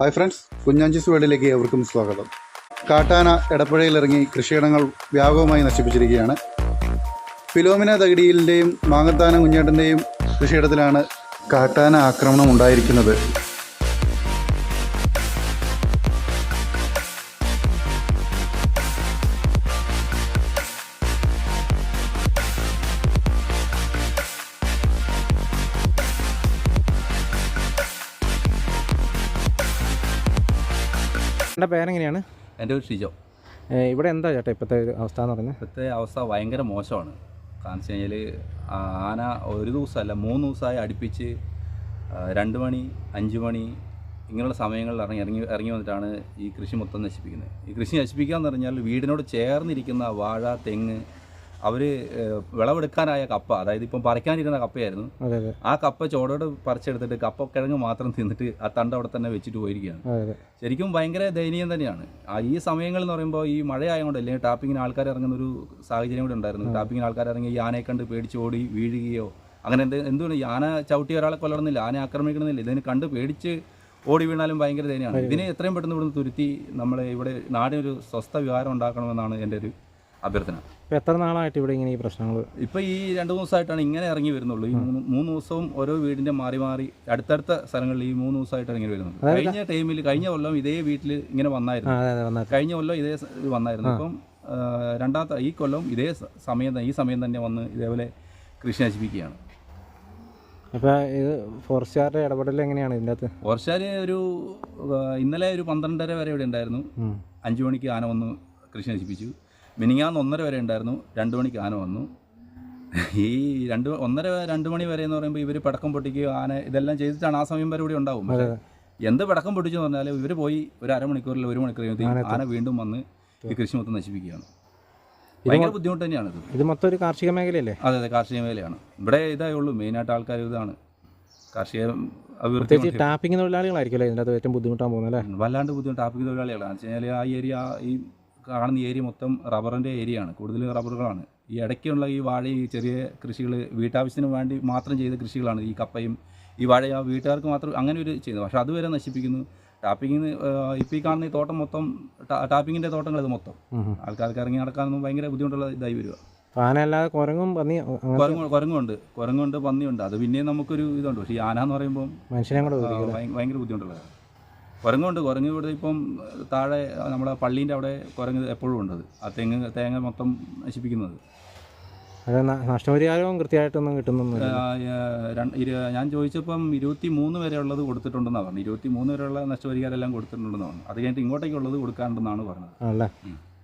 Hi friends കുഞ്ഞാഞ്ചിസ് വേൾഡിലേക്ക് ഏവർക്കും സ്വാഗതം. കാട്ടാന എടപ്പുഴയിൽ ഇറങ്ങി കൃഷിയിടങ്ങൾ വ്യാപകമായി നശിപ്പിച്ചിരിക്കുകയാണ്. ഫിലോമിന തകിടിയിലിന്റെയും മാങ്ങത്താന കുഞ്ഞേട്ടന്റെയും കൃഷിയിടത്തിലാണ് കാട്ടാന ആക്രമണം ഉണ്ടായിരിക്കുന്നത്. എന്റെ പേരെങ്ങനെയാണ്? എന്റെ ഒരു ഷിജോ. ഇവിടെ എന്താ ചേട്ടാ ഇപ്പോഴത്തെ ഒരു അവസ്ഥ എന്ന് പറഞ്ഞാൽ ഇപ്പോഴത്തെ അവസ്ഥ ഭയങ്കര മോശമാണ്. കാരണം വെച്ച് കഴിഞ്ഞാൽ ആന ഒരു ദിവസമല്ല മൂന്ന് ദിവസമായി അടുപ്പിച്ച് രണ്ട് മണി അഞ്ച് മണി ഇങ്ങനെയുള്ള സമയങ്ങളിൽ ഇറങ്ങി ഇറങ്ങി ഇറങ്ങി വന്നിട്ടാണ് ഈ കൃഷി മൊത്തം നശിപ്പിക്കുന്നത്. ഈ കൃഷി നശിപ്പിക്കുക എന്ന് പറഞ്ഞാൽ വീടിനോട് ചേർന്നിരിക്കുന്ന വാഴ തെങ്ങ് അവർ വിളവെടുക്കാനായ കപ്പ അതായത് ഇപ്പം പറിക്കാനിരുന്ന കപ്പയായിരുന്നു. ആ കപ്പ ചോടോട് പറിച്ചെടുത്തിട്ട് കപ്പ കിഴങ്ങ് മാത്രം തിന്നിട്ട് ആ തണ്ട അവിടെ തന്നെ വെച്ചിട്ട് പോയിരിക്കുകയാണ്. ശരിക്കും ഭയങ്കര ദയനീയം തന്നെയാണ്. ആ ഈ സമയങ്ങൾ എന്ന് പറയുമ്പോൾ ഈ മഴയായതുകൊണ്ട് അല്ലെങ്കിൽ ടാപ്പിങ്ങിന് ആൾക്കാർ ഇറങ്ങുന്ന ഒരു സാഹചര്യം കൂടെ ഉണ്ടായിരുന്നു. ടാപ്പിങ്ങിന് ആൾക്കാർ ഇറങ്ങി ആനയെ കണ്ട് പേടിച്ച് ഓടി വീഴുകയോ അങ്ങനെ എന്ത് എന്തുകൊണ്ട് യാന ആന ചവിട്ടി ഒരാളെ കൊല്ലണമെന്നില്ല ആന ആക്രമിക്കണമെന്നില്ല. ഇതിനെ കണ്ട് പേടിച്ച് ഓടി വീണാലും ഭയങ്കര ദയനീയമാണ്. ഇതിനെ എത്രയും പെട്ടെന്ന് ഇവിടുന്ന് തുരുത്തി നമ്മളെ ഇവിടെ നാടിനൊരു സ്വസ്ഥ വികാരം ഉണ്ടാക്കണമെന്നാണ് എന്റെ ഒരു അഭ്യർത്ഥന. ഇപ്പോൾ എത്ര നാളായിട്ട് ഇവിടെ ഇങ്ങനെ ഈ പ്രശ്നങ്ങൾ ഇപ്പൊ ഈ രണ്ട് ദിവസമായിട്ടാണ് ഇങ്ങനെ ഇറങ്ങി വരുന്നുള്ളൂ. ഈ മൂന്ന് മൂന്ന് ദിവസവും ഓരോ വീടിന്റെ മാറി മാറി അടുത്തടുത്ത സ്ഥലങ്ങളിൽ ഈ മൂന്ന് ദിവസമായിട്ടാണ് ഇങ്ങനെ വരുന്നത് കഴിഞ്ഞ ടൈമിൽ കഴിഞ്ഞ കൊല്ലം ഇതേ വീട്ടിൽ ഇങ്ങനെ വന്നായിരുന്നു. കഴിഞ്ഞ കൊല്ലം ഇതേ വന്നായിരുന്നു. ഇപ്പം രണ്ടാമത്തെ ഈ കൊല്ലം ഇതേ സമയം ഈ സമയം തന്നെ വന്ന് ഇതേപോലെ കൃഷി നശിപ്പിക്കുകയാണ്. അപ്പോൾ ഇത് ഫോറസ്റ്റുകാരുടെ ഇടപെടൽ എങ്ങനെയാണ് ഇതിന്റെ അകത്ത്? ഒരു ഇന്നലെ ഒരു പന്ത്രണ്ടര വരെ ഇവിടെ ഉണ്ടായിരുന്നു. അഞ്ചു മണിക്ക് ആന വന്ന് കൃഷി നശിപ്പിച്ചു. മിനിങ്ങാന്ന് ഒന്നര വരെ ഉണ്ടായിരുന്നു. രണ്ട് മണിക്ക് ആന വന്നു. ഈ രണ്ട് ഒന്നര രണ്ട് മണി വരെ എന്ന് പറയുമ്പോൾ ഇവർ പടക്കം പൊട്ടിക്കുകയോ ആന ഇതെല്ലാം ചെയ്തിട്ടാണ് ആ സമയം വരെ ഇവിടെ ഉണ്ടാവും. പക്ഷേ എന്ത് പടക്കം പൊട്ടിച്ചു എന്ന് പറഞ്ഞാൽ ഇവർ പോയി ഒരു അരമണിക്കൂറിൽ ഒരു മണിക്കൂർ കഴിയുമ്പോഴത്തേക്കും ആന വീണ്ടും വന്ന് ഈ കൃഷി മൊത്തം നശിപ്പിക്കുകയാണ്. ഭയങ്കര ബുദ്ധിമുട്ട് തന്നെയാണ് ഇത്. മൊത്തം ഒരു കാർഷിക മേഖലയല്ലേ? അതെ അതെ കാർഷിക മേഖലയാണ്. ഇവിടെ ഇതേ ഉള്ളൂ മെയിനായിട്ട് ആൾക്കാർ ഇതാണ്. കാർഷിക അഭിവൃദ്ധി ടാപ്പിംഗ് തൊഴിലാളികളായിരിക്കുമല്ലേ ഇതിന്റെ ഏറ്റവും ബുദ്ധിമുട്ടാൻ പോകുന്നത് അല്ലേ? വല്ലാണ്ട് ബുദ്ധിമുട്ട്. ടാപ്പിംഗ് തൊഴിലാളികളാണ്. വെച്ച് കഴിഞ്ഞാൽ ആ ഏരിയ ഈ കാണുന്ന ഏരിയ മൊത്തം റബ്ബറിന്റെ ഏരിയയാണ് കൂടുതൽ റബ്ബറുകളാണ്. ഈ ഇടയ്ക്കുള്ള ഈ വാഴ ഈ ചെറിയ കൃഷികൾ വീട്ടാവശ്യത്തിന് വേണ്ടി മാത്രം ചെയ്ത കൃഷികളാണ് ഈ കപ്പയും ഈ വാഴ ആ വീട്ടുകാർക്ക് മാത്രം അങ്ങനെ ഒരു ചെയ്യുന്നത്. പക്ഷേ അതുവരെ നശിപ്പിക്കുന്നു. ടാപ്പിങ്ങിന് ഇപ്പോൾ ഈ കാണുന്ന ഈ തോട്ടം മൊത്തം ടാപ്പിങ്ങിന്റെ തോട്ടങ്ങൾ ഇത് മൊത്തം. ആൾക്കാർക്ക് ഇറങ്ങി നടക്കാനൊന്നും ഭയങ്കര ബുദ്ധിമുട്ടുള്ള ഇതായി വരിക. ആനല്ലാതെ കുരങ്ങും പന്നി കുരങ്ങുണ്ട്. കുരങ്ങുണ്ട് പന്നിയുണ്ട്. അത് പിന്നെയും നമുക്കൊരു ഇതുണ്ട്. പക്ഷേ ഈ ആന എന്ന് പറയുമ്പോൾ മനുഷ്യനെ കൂടെ ഭയങ്കര ബുദ്ധിമുട്ടുള്ളത് കുരങ്ങുണ്ട്. കുരങ്ങ് ഇവിടെ ഇപ്പം താഴെ നമ്മുടെ പള്ളീന്റെ അവിടെ കുരങ്ങ് എപ്പോഴും ഉണ്ട്. ആ തെങ്ങ് തേങ്ങ മൊത്തം നശിപ്പിക്കുന്നത്. അത് നഷ്ടപരിഹാരവും കൃത്യമായിട്ടൊന്നും കിട്ടുന്നൊന്നുമില്ല. ഇരു- ഞാൻ ചോദിച്ചപ്പം ഇരുപത്തി മൂന്ന് വരെ ഉള്ളത് കൊടുത്തിട്ടുണ്ടെന്നാണ് പറഞ്ഞത്. ഇരുപത്തി മൂന്ന് വരെയുള്ള നഷ്ടപരിഹാരം എല്ലാം കൊടുത്തിട്ടുണ്ടെന്ന് പറഞ്ഞു അത് കഴിഞ്ഞിട്ട് ഇങ്ങോട്ടേക്കുള്ളത് കൊടുക്കാനുണ്ടെന്നാണ് പറഞ്ഞത്. ആണല്ലേ? ഉം.